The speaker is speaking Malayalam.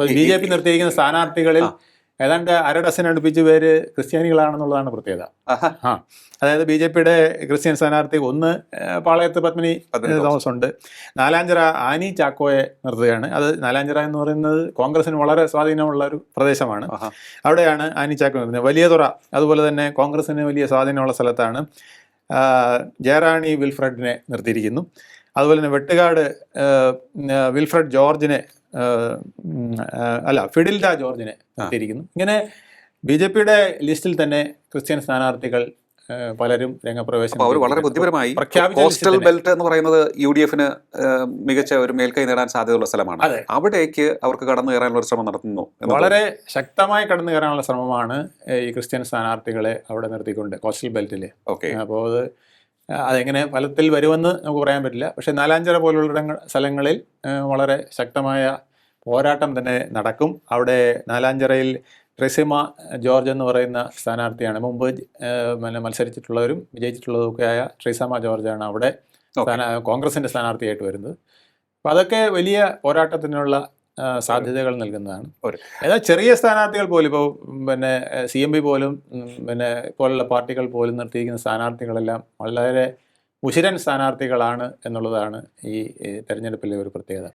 ബി ജെ പി നിർത്തിയിരിക്കുന്ന സ്ഥാനാർത്ഥികളിൽ ഏതാണ്ട് അര ഡസൻ അടുപ്പിച്ച് പേര് ക്രിസ്ത്യാനികളാണെന്നുള്ളതാണ് പ്രത്യേകത. ആ അതായത് ബി ജെ പിയുടെ ക്രിസ്ത്യൻ സ്ഥാനാർത്ഥി ഒന്ന് പാളയത്ത് പത്മിനി തോമസ്. ഉണ്ട്. നാലാഞ്ചിറ ആനി ചാക്കോയെ നിർത്തുകയാണ്. അത് നാലാഞ്ചിറ എന്ന് പറയുന്നത് കോൺഗ്രസിന് വളരെ സ്വാധീനമുള്ള ഒരു പ്രദേശമാണ്. അവിടെയാണ് ആനി ചാക്കോ നിർത്തുന്നത്. വലിയ തുറ അതുപോലെ തന്നെ കോൺഗ്രസിന് വലിയ സ്വാധീനമുള്ള സ്ഥലത്താണ് ജയറാണി വിൽഫ്രഡിനെ നിർത്തിയിരിക്കുന്നു. അതുപോലെ തന്നെ വെട്ടുകാട് വിൽഫ്രഡ് ജോർജിനെ ആ, ഫിഡിൽ അല്ല ഫിഡിൽഡ ജോർജിനെ എത്തിയിരിക്കുന്നു ഇങ്ങനെ ബി ജെ പിയുടെ ലിസ്റ്റിൽ തന്നെ ക്രിസ്ത്യൻ സ്ഥാനാർത്ഥികൾ പലരും രംഗപ്രവേശനം അവർ വളരെ ബുദ്ധിപരമായി പ്രഖ്യാപിച്ച കോസ്റ്റൽ ബെൽറ്റ് എന്ന് പറയുന്നത് യു ഡി എഫിന് മികച്ച ഒരു മേൽക്കൈ നേടാൻ സാധ്യതയുള്ള സ്ഥലമാണ്. അവിടേക്ക് അവർക്ക് കടന്നു കയറാനുള്ള ഒരു ശ്രമം നടത്തുന്നു വളരെ ശക്തമായി കടന്നു കയറാനുള്ള ശ്രമമാണ് ഈ ക്രിസ്ത്യൻ സ്ഥാനാർത്ഥികളെ അവിടെ നിർത്തിക്കൊണ്ട് കോസ്റ്റൽ ബെൽറ്റിൽ ഓക്കെ. അപ്പോൾ അത് അതെങ്ങനെ ഫലത്തിൽ വരുമെന്ന് നമുക്ക് പറയാൻ പറ്റില്ല. പക്ഷേ നാലാഞ്ചിറ പോലുള്ള സ്ഥലങ്ങളിൽ വളരെ ശക്തമായ പോരാട്ടം തന്നെ നടക്കും. അവിടെ നാലാഞ്ചിറയിൽ ട്രെസിമ ജോർജ് എന്ന് പറയുന്ന സ്ഥാനാർത്ഥിയാണ്. മുമ്പ് മത്സരിച്ചിട്ടുള്ളവരും വിജയിച്ചിട്ടുള്ളതൊക്കെ ആയ ട്രെസിമ ജോർജാണ് അവിടെ സ്ഥാന കോൺഗ്രസിന്റെ സ്ഥാനാർത്ഥിയായിട്ട് വരുന്നത്. അപ്പം അതൊക്കെ വലിയ പോരാട്ടത്തിനുള്ള സാധ്യതകൾ നൽകുന്നതാണ്. ഒരു- ഏതാ ചെറിയ സ്ഥാനാർത്ഥികൾ പോലും ഇപ്പോൾ പിന്നെ സി എം പി പോലും പിന്നെ പോലുള്ള പാർട്ടികൾ പോലും നിർത്തിയിരിക്കുന്ന സ്ഥാനാർത്ഥികളെല്ലാം വളരെ ഉശിരൻ സ്ഥാനാർത്ഥികളാണ് എന്നുള്ളതാണ് ഈ തെരഞ്ഞെടുപ്പിലെ ഒരു പ്രത്യേകത.